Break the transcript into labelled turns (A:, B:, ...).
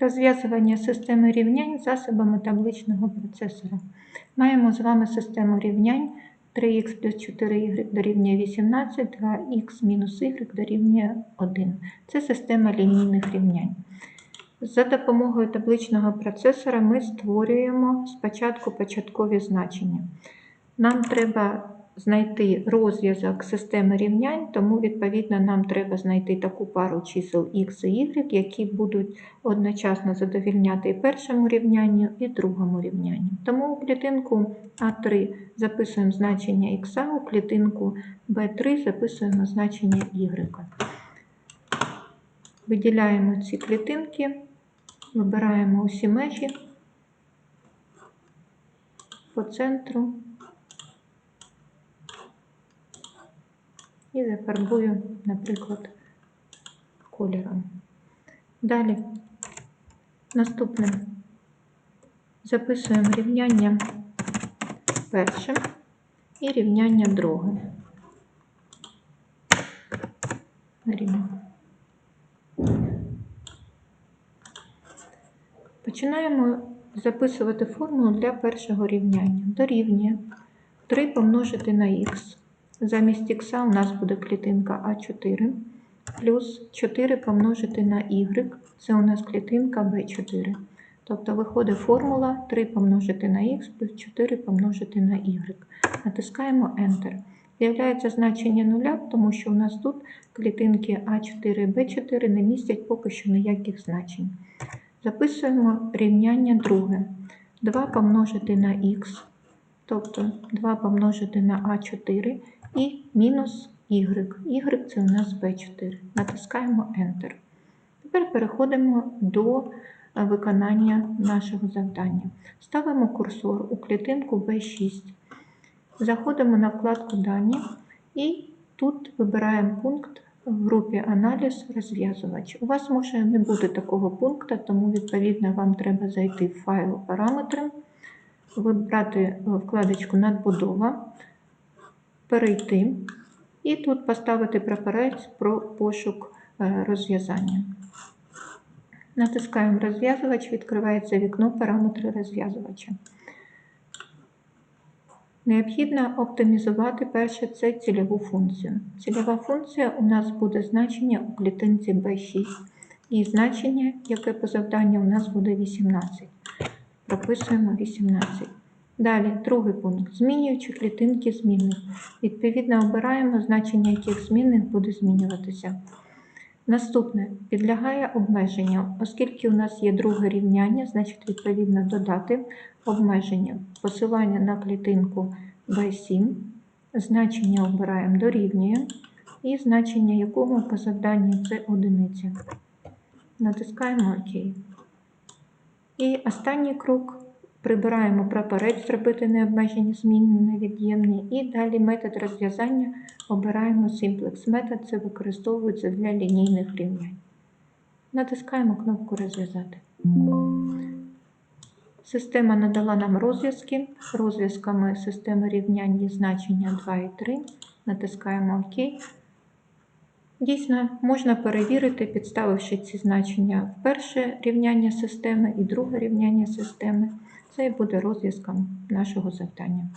A: Розв'язування системи рівнянь засобами табличного процесора. Маємо з вами систему рівнянь 3х плюс 4y дорівнює 18, 2х мінус y дорівнює 1. Це система лінійних рівнянь. За допомогою табличного процесора ми створюємо спочатку початкові значення. Нам треба знайти розв'язок системи рівнянь, тому, відповідно, нам треба знайти таку пару чисел x і y, які будуть одночасно задовільняти і першому рівнянню, і другому рівнянню. Тому у клітинку А3 записуємо значення х, у клітинку Б3 записуємо значення y. Виділяємо ці клітинки, вибираємо усі межі по центру. І зафарбую, наприклад, кольором. Далі наступне записуємо рівняння перше і рівняння друге. Починаємо записувати формулу для першого рівняння. Дорівнює 3 помножити на х. Замість х у нас буде клітинка А4 плюс 4 помножити на y, це у нас клітинка b4. Тобто виходить формула 3 помножити на х плюс 4 помножити на y. Натискаємо Enter. З'являється значення нуля, тому що у нас тут клітинки А4 і Б4 не містять поки що ніяких значень. Записуємо рівняння друге. 2 помножити на х, тобто 2 помножити на А4 і мінус y. y це у нас b4. Натискаємо Enter. Тепер переходимо до е, виконання нашого завдання. Ставимо курсор у клітинку B6. Заходимо на вкладку Дані і тут вибираємо пункт в групі Аналіз розв'язувач. У вас може не бути такого пункту, тому, відповідно, вам треба зайти в файл параметри, вибрати е, вкладочку Надбудова перейти і тут поставити прапорець про пошук е, розв'язання. Натискаємо розв'язувач, відкривається вікно параметри розв'язувача. Необхідно оптимізувати перше це цільову функцію. Цільова функція у нас буде значення у клітинці B6 і значення, яке по завданню у нас буде 18. Прописуємо 18. Далі, другий пункт. Змінюючи клітинки змінних. Відповідно, обираємо значення, яких змінних буде змінюватися. Наступне підлягає обмеженню, оскільки у нас є друге рівняння, значить, відповідно, додати обмеження. Посилання на клітинку B7, значення обираємо дорівнює, і значення якого по завданню це одиниця. Натискаємо ОК. І останній крок. Прибираємо прапорець, зробити необмежені зміни на від'ємні. І далі метод розв'язання обираємо Simplex метод, це використовується для лінійних рівнянь. Натискаємо кнопку Розв'язати. Система надала нам розв'язки. Розв'язками системи рівнянь є значення 2 і 3. Натискаємо ОК. Дійсно, можна перевірити, підставивши ці значення в перше рівняння системи і друге рівняння системи. Це і буде розв'язком нашого завдання.